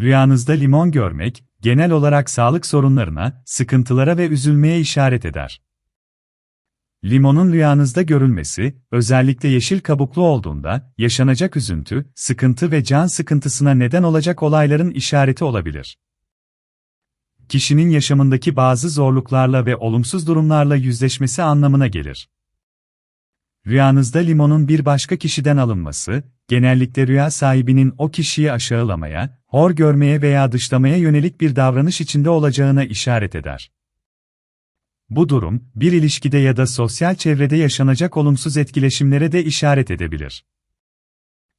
Rüyanızda limon görmek, genel olarak sağlık sorunlarına, sıkıntılara ve üzülmeye işaret eder. Limonun rüyanızda görülmesi, özellikle yeşil kabuklu olduğunda, yaşanacak üzüntü, sıkıntı ve can sıkıntısına neden olacak olayların işareti olabilir. Kişinin yaşamındaki bazı zorluklarla ve olumsuz durumlarla yüzleşmesi anlamına gelir. Rüyanızda limonun bir başka kişiden alınması, genellikle rüya sahibinin o kişiyi aşağılamaya, hor görmeye veya dışlamaya yönelik bir davranış içinde olacağına işaret eder. Bu durum, bir ilişkide ya da sosyal çevrede yaşanacak olumsuz etkileşimlere de işaret edebilir.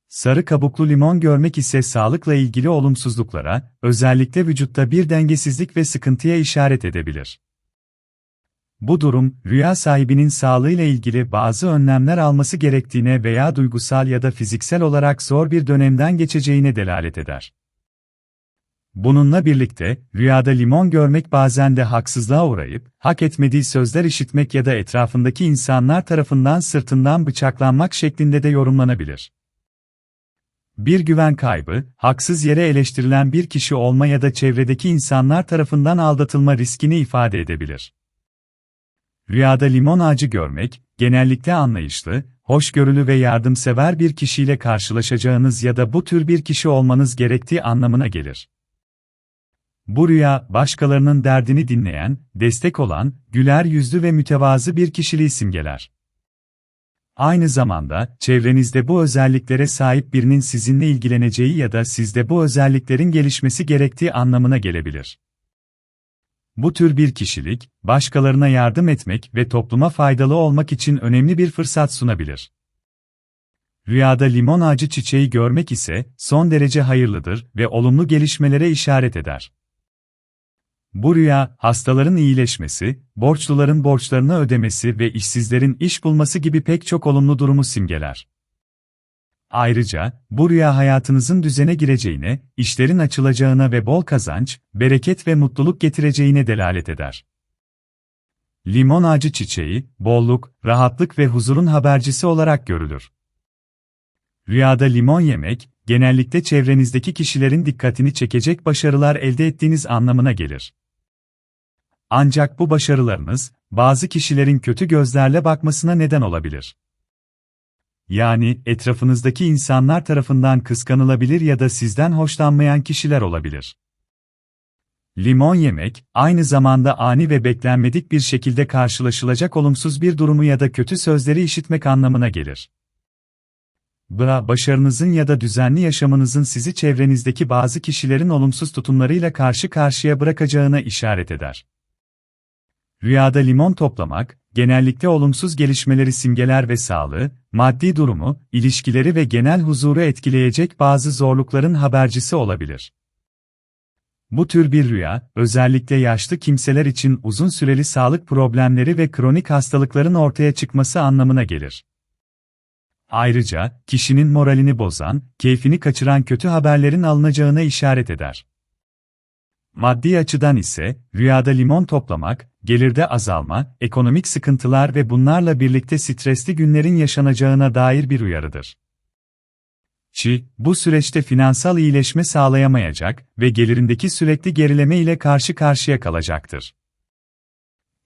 Sarı kabuklu limon görmek ise sağlıkla ilgili olumsuzluklara, özellikle vücutta bir dengesizlik ve sıkıntıya işaret edebilir. Bu durum, rüya sahibinin sağlığıyla ilgili bazı önlemler alması gerektiğine veya duygusal ya da fiziksel olarak zor bir dönemden geçeceğine delalet eder. Bununla birlikte, rüyada limon görmek bazen de haksızlığa uğrayıp, hak etmediği sözler işitmek ya da etrafındaki insanlar tarafından sırtından bıçaklanmak şeklinde de yorumlanabilir. Bir güven kaybı, haksız yere eleştirilen bir kişi olma ya da çevredeki insanlar tarafından aldatılma riskini ifade edebilir. Rüyada limon ağacı görmek, genellikle anlayışlı, hoşgörülü ve yardımsever bir kişiyle karşılaşacağınız ya da bu tür bir kişi olmanız gerektiği anlamına gelir. Bu rüya, başkalarının derdini dinleyen, destek olan, güler yüzlü ve mütevazı bir kişiliği simgeler. Aynı zamanda, çevrenizde bu özelliklere sahip birinin sizinle ilgileneceği ya da sizde bu özelliklerin gelişmesi gerektiği anlamına gelebilir. Bu tür bir kişilik, başkalarına yardım etmek ve topluma faydalı olmak için önemli bir fırsat sunabilir. Rüyada limon ağacı çiçeği görmek ise son derece hayırlıdır ve olumlu gelişmelere işaret eder. Bu rüya, hastaların iyileşmesi, borçluların borçlarını ödemesi ve işsizlerin iş bulması gibi pek çok olumlu durumu simgeler. Ayrıca, bu rüya hayatınızın düzene gireceğine, işlerin açılacağına ve bol kazanç, bereket ve mutluluk getireceğine delalet eder. Limon ağacı çiçeği, bolluk, rahatlık ve huzurun habercisi olarak görülür. Rüyada limon yemek, genellikle çevrenizdeki kişilerin dikkatini çekecek başarılar elde ettiğiniz anlamına gelir. Ancak bu başarılarınız, bazı kişilerin kötü gözlerle bakmasına neden olabilir. Yani, etrafınızdaki insanlar tarafından kıskanılabilir ya da sizden hoşlanmayan kişiler olabilir. Limon yemek, aynı zamanda ani ve beklenmedik bir şekilde karşılaşılacak olumsuz bir durumu ya da kötü sözleri işitmek anlamına gelir. Bra, başarınızın ya da düzenli yaşamınızın sizi çevrenizdeki bazı kişilerin olumsuz tutumlarıyla karşı karşıya bırakacağına işaret eder. Rüyada limon toplamak, genellikle olumsuz gelişmeleri simgeler ve sağlığı, maddi durumu, ilişkileri ve genel huzuru etkileyecek bazı zorlukların habercisi olabilir. Bu tür bir rüya, özellikle yaşlı kimseler için uzun süreli sağlık problemleri ve kronik hastalıkların ortaya çıkması anlamına gelir. Ayrıca, kişinin moralini bozan, keyfini kaçıran kötü haberlerin alınacağına işaret eder. Maddi açıdan ise, rüyada limon toplamak, gelirde azalma, ekonomik sıkıntılar ve bunlarla birlikte stresli günlerin yaşanacağına dair bir uyarıdır. Çi, bu süreçte finansal iyileşme sağlayamayacak ve gelirindeki sürekli gerileme ile karşı karşıya kalacaktır.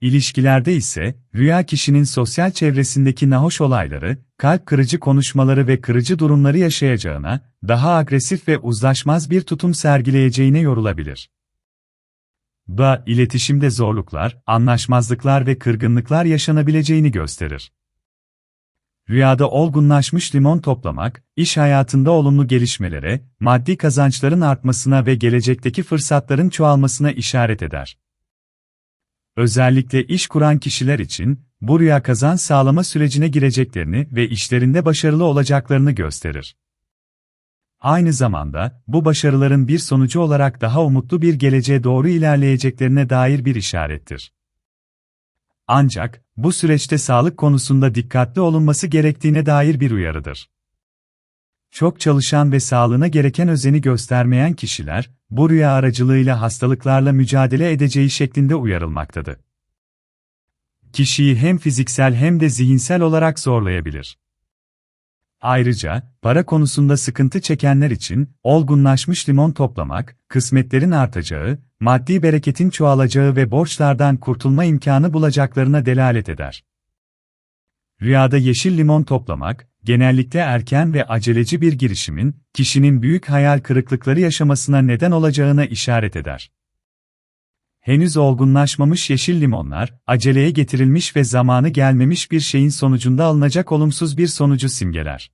İlişkilerde ise, rüya kişinin sosyal çevresindeki nahoş olayları, kalp kırıcı konuşmaları ve kırıcı durumları yaşayacağına, daha agresif ve uzlaşmaz bir tutum sergileyeceğine yorulabilir. B. iletişimde zorluklar, anlaşmazlıklar ve kırgınlıklar yaşanabileceğini gösterir. Rüyada olgunlaşmış limon toplamak, iş hayatında olumlu gelişmelere, maddi kazançların artmasına ve gelecekteki fırsatların çoğalmasına işaret eder. Özellikle iş kuran kişiler için, bu rüya kazan sağlama sürecine gireceklerini ve işlerinde başarılı olacaklarını gösterir. Aynı zamanda, bu başarıların bir sonucu olarak daha umutlu bir geleceğe doğru ilerleyeceklerine dair bir işarettir. Ancak, bu süreçte sağlık konusunda dikkatli olunması gerektiğine dair bir uyarıdır. Çok çalışan ve sağlığına gereken özeni göstermeyen kişiler, bu rüya aracılığıyla hastalıklarla mücadele edeceği şeklinde uyarılmaktadır. Kişiyi hem fiziksel hem de zihinsel olarak zorlayabilir. Ayrıca, para konusunda sıkıntı çekenler için, olgunlaşmış limon toplamak, kısmetlerin artacağı, maddi bereketin çoğalacağı ve borçlardan kurtulma imkanı bulacaklarına delalet eder. Rüyada yeşil limon toplamak, genellikle erken ve aceleci bir girişimin, kişinin büyük hayal kırıklıkları yaşamasına neden olacağına işaret eder. Henüz olgunlaşmamış yeşil limonlar, aceleye getirilmiş ve zamanı gelmemiş bir şeyin sonucunda alınacak olumsuz bir sonucu simgeler.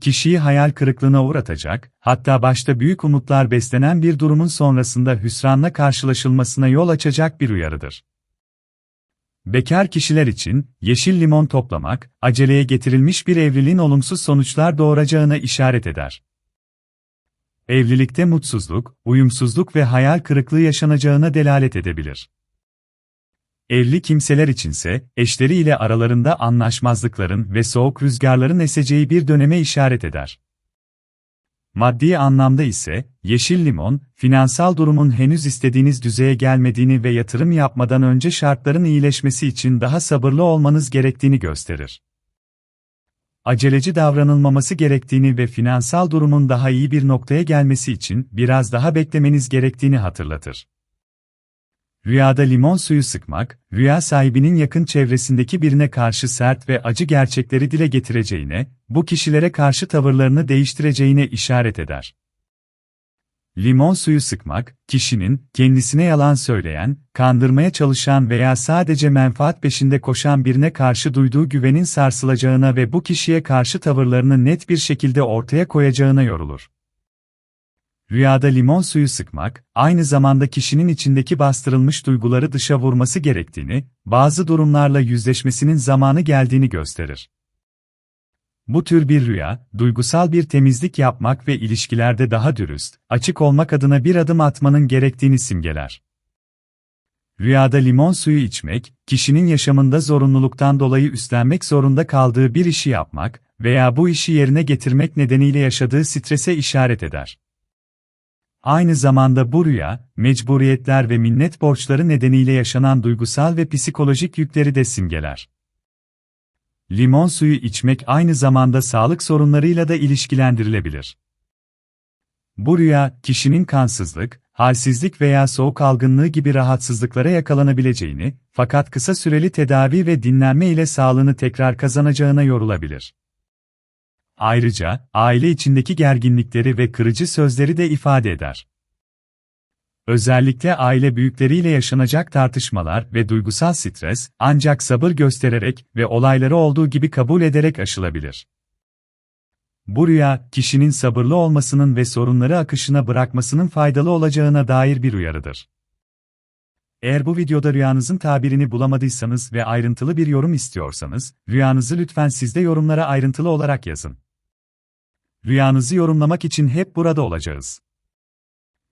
Kişiyi hayal kırıklığına uğratacak, hatta başta büyük umutlar beslenen bir durumun sonrasında hüsranla karşılaşılmasına yol açacak bir uyarıdır. Bekar kişiler için, yeşil limon toplamak, aceleye getirilmiş bir evliliğin olumsuz sonuçlar doğuracağına işaret eder. Evlilikte mutsuzluk, uyumsuzluk ve hayal kırıklığı yaşanacağına delalet edebilir. Evli kimseler içinse, eşleriyle aralarında anlaşmazlıkların ve soğuk rüzgarların eseceği bir döneme işaret eder. Maddi anlamda ise, yeşil limon, finansal durumun henüz istediğiniz düzeye gelmediğini ve yatırım yapmadan önce şartların iyileşmesi için daha sabırlı olmanız gerektiğini gösterir. Aceleci davranılmaması gerektiğini ve finansal durumun daha iyi bir noktaya gelmesi için biraz daha beklemeniz gerektiğini hatırlatır. Rüyada limon suyu sıkmak, rüya sahibinin yakın çevresindeki birine karşı sert ve acı gerçekleri dile getireceğine, bu kişilere karşı tavırlarını değiştireceğine işaret eder. Limon suyu sıkmak, kişinin, kendisine yalan söyleyen, kandırmaya çalışan veya sadece menfaat peşinde koşan birine karşı duyduğu güvenin sarsılacağına ve bu kişiye karşı tavırlarını net bir şekilde ortaya koyacağına yorulur. Rüyada limon suyu sıkmak, aynı zamanda kişinin içindeki bastırılmış duyguları dışa vurması gerektiğini, bazı durumlarla yüzleşmesinin zamanı geldiğini gösterir. Bu tür bir rüya, duygusal bir temizlik yapmak ve ilişkilerde daha dürüst, açık olmak adına bir adım atmanın gerektiğini simgeler. Rüyada limon suyu içmek, kişinin yaşamında zorunluluktan dolayı üstlenmek zorunda kaldığı bir işi yapmak veya bu işi yerine getirmek nedeniyle yaşadığı strese işaret eder. Aynı zamanda bu rüya, mecburiyetler ve minnet borçları nedeniyle yaşanan duygusal ve psikolojik yükleri de simgeler. Limon suyu içmek aynı zamanda sağlık sorunlarıyla da ilişkilendirilebilir. Bu rüya, kişinin kansızlık, halsizlik veya soğuk algınlığı gibi rahatsızlıklara yakalanabileceğini, fakat kısa süreli tedavi ve dinlenme ile sağlığını tekrar kazanacağına yorulabilir. Ayrıca, aile içindeki gerginlikleri ve kırıcı sözleri de ifade eder. Özellikle aile büyükleriyle yaşanacak tartışmalar ve duygusal stres, ancak sabır göstererek ve olayları olduğu gibi kabul ederek aşılabilir. Bu rüya, kişinin sabırlı olmasının ve sorunları akışına bırakmasının faydalı olacağına dair bir uyarıdır. Eğer bu videoda rüyanızın tabirini bulamadıysanız ve ayrıntılı bir yorum istiyorsanız, rüyanızı lütfen siz de yorumlara ayrıntılı olarak yazın. Rüyanızı yorumlamak için hep burada olacağız.